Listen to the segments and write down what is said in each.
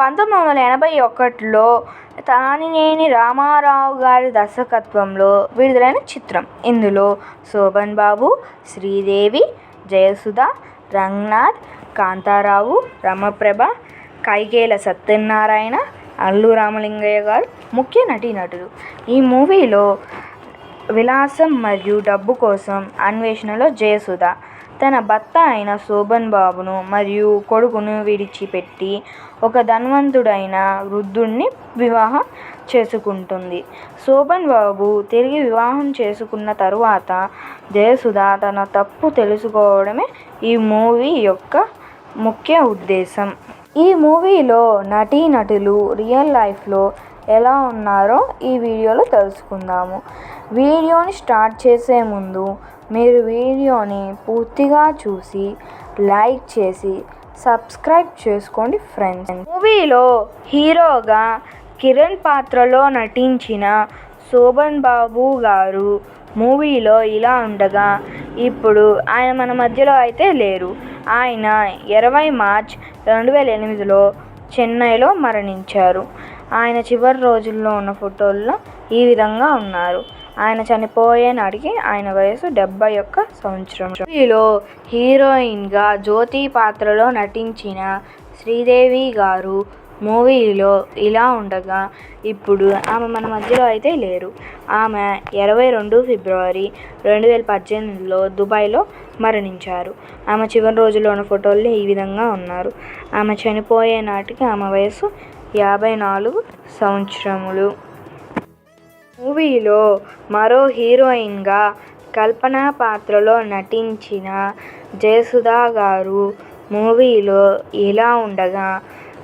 పంతొమ్మిది వందల ఎనభై ఒకటిలో తానినేని రామారావు గారి దర్శకత్వంలో విడుదలైన చిత్రం. ఇందులో శోభన్ బాబు, శ్రీదేవి, జయసుధ, రంగనాథ్, కాంతారావు, రమప్రభ కైకేల సత్యనారాయణ, అల్లు రామలింగయ్య గారు ముఖ్య నటీనటులు. ఈ మూవీలో విలాసం మరియు డబ్బు కోసం అన్వేషణలో జయసుధ, తన భర్త అయిన శోభన్ బాబును మరియు కొడుకును విడిచిపెట్టి ఒక ధనవంతుడైన వృద్ధుణ్ణి వివాహం చేసుకుంటుంది. శోభన్ బాబు తిరిగి వివాహం చేసుకున్న తరువాత జయసుధ తన తప్పు తెలుసుకోవడమే ఈ మూవీ యొక్క ముఖ్య ఉద్దేశం. ఈ మూవీలో నటీనటులు రియల్ లైఫ్లో ఎలా ఉన్నారో ఈ వీడియోలో తెలుసుకుందాము వీడియోని స్టార్ట్ చేసే ముందు మీరు వీడియోని పూర్తిగా చూసి లైక్ చేసి సబ్స్క్రైబ్ చేసుకోండి ఫ్రెండ్స్. మూవీలో హీరోగా కిరణ్ పాత్రలో నటించిన శోభన్ బాబు గారు మూవీలో ఇలా ఉండగా ఇప్పుడు ఆయన మన మధ్యలో అయితే లేరు. ఆయన ఇరవై మార్చ్ రెండు వేల ఎనిమిదిలో చెన్నైలో మరణించారు. ఆయన చివరి రోజుల్లో ఉన్న ఫోటోల్లో ఈ విధంగా ఉన్నారు. ఆయన చనిపోయే నాటికి ఆయన వయసు డెబ్బై ఒక్క సంవత్సరం మూవీలో హీరోయిన్గా జ్యోతి పాత్రలో నటించిన శ్రీదేవి గారు మూవీలో ఇలా ఉండగా ఇప్పుడు ఆమె మన మధ్యలో అయితే లేరు. ఆమె ఇరవై రెండు ఫిబ్రవరి రెండు వేల పద్దెనిమిదిలో దుబాయ్లో మరణించారు. ఆమె చివరి రోజుల్లో ఉన్న ఫోటోలు ఈ విధంగా ఉన్నారు. ఆమె చనిపోయే నాటికి ఆమె వయసు యాభై నాలుగు సంవత్సరములు. మూవీలో మరో హీరోయిన్గా కల్పన పాత్రలో నటించిన జయసుధ గారు మూవీలో ఇలా ఉండగా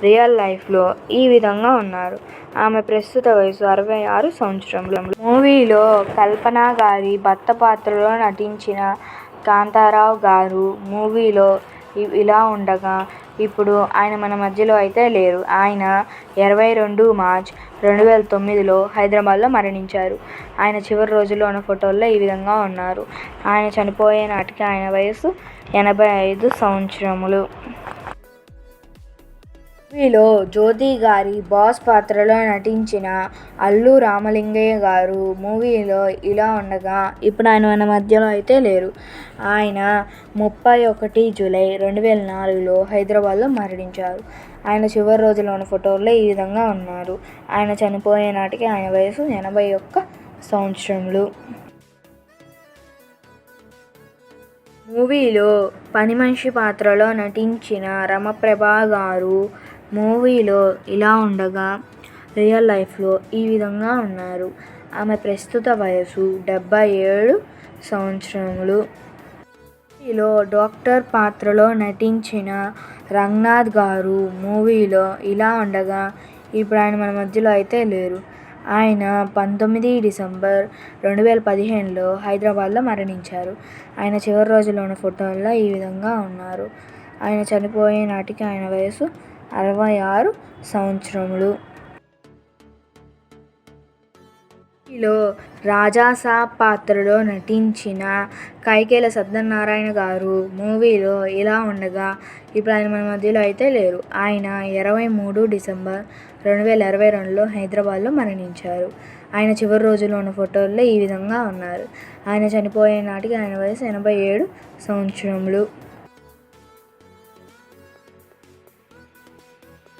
రియల్ లైఫ్లో ఈ విధంగా ఉన్నారు. ఆమె ప్రస్తుత వయసు అరవై ఆరు సంవత్సరములు. మూవీలో కల్పన గారి భర్త పాత్రలో నటించిన కాంతారావు గారు మూవీలో ఇలా ఉండగా ఇప్పుడు ఆయన మన మధ్యలో అయితే లేరు. ఆయన ఇరవై రెండు మార్చ్ రెండు వేల తొమ్మిదిలో హైదరాబాద్లో మరణించారు. ఆయన చివరి రోజుల్లో ఉన్న ఫోటోల్లో ఈ విధంగా ఉన్నారు. ఆయన చనిపోయే నాటికి ఆయన వయసు ఎనభై ఐదు సంవత్సరములు. మూవీలో జ్యోతి గారి బాస్ పాత్రలో నటించిన అల్లు రామలింగయ్య గారు మూవీలో ఇలా ఉండగా ఇప్పుడు ఆయన మన మధ్యలో అయితే లేరు. ఆయన ముప్పై ఒకటి జూలై రెండు వేల నాలుగులో హైదరాబాద్లో మరణించారు. ఆయన చివరి రోజుల్లో ఉన్న ఫోటోల్లో ఈ విధంగా ఉన్నారు. ఆయన చనిపోయే నాటికి ఆయన వయసు ఎనభై ఒక్క సంవత్సరములు. మూవీలో పనిమనిషి పాత్రలో నటించిన రమప్రభ గారు మూవీలో ఇలా ఉండగా రియల్ లైఫ్లో ఈ విధంగా ఉన్నారు. ఆమె ప్రస్తుత వయసు డెబ్బై ఏడు సంవత్సరములు. మూవీలో డాక్టర్ పాత్రలో నటించిన రంగనాథ్ గారు మూవీలో ఇలా ఉండగా ఇప్పుడు ఆయన మన మధ్యలో అయితే లేరు. ఆయన పంతొమ్మిది డిసెంబర్ రెండు వేల పదిహేనులో హైదరాబాద్లో మరణించారు. ఆయన చివరి రోజుల్లో ఉన్న ఫోటోల్లో ఈ విధంగా ఉన్నారు. ఆయన చనిపోయే నాటికి ఆయన వయసు అరవై ఆరు సంవత్సరములు. రాజాసా రాజాసాబ్ పాత్రలో నటించిన కైకేల సత్యనారాయణ గారు మూవీలో ఇలా ఉండగా ఇప్పుడు ఆయన మన మధ్యలో అయితే లేరు. ఆయన ఇరవై మూడు డిసెంబర్ రెండు వేల ఇరవై రెండులో హైదరాబాద్లో మరణించారు. ఆయన చివరి రోజుల్లో ఉన్న ఫోటోల్లో ఈ విధంగా ఉన్నారు. ఆయన చనిపోయే నాటికి ఆయన వయసు ఎనభై ఏడు సంవత్సరములు.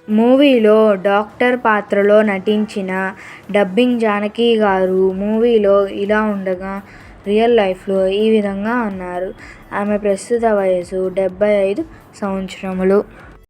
మూవీలో డాక్టర్ పాత్రలో నటించిన డబ్బింగ్ జానకి గారు మూవీలో ఇలా ఉండగా రియల్ లైఫ్లో ఈ విధంగా ఉన్నారు. ఆమె ప్రస్తుత వయసు డెబ్బై ఐదు సంవత్సరములు.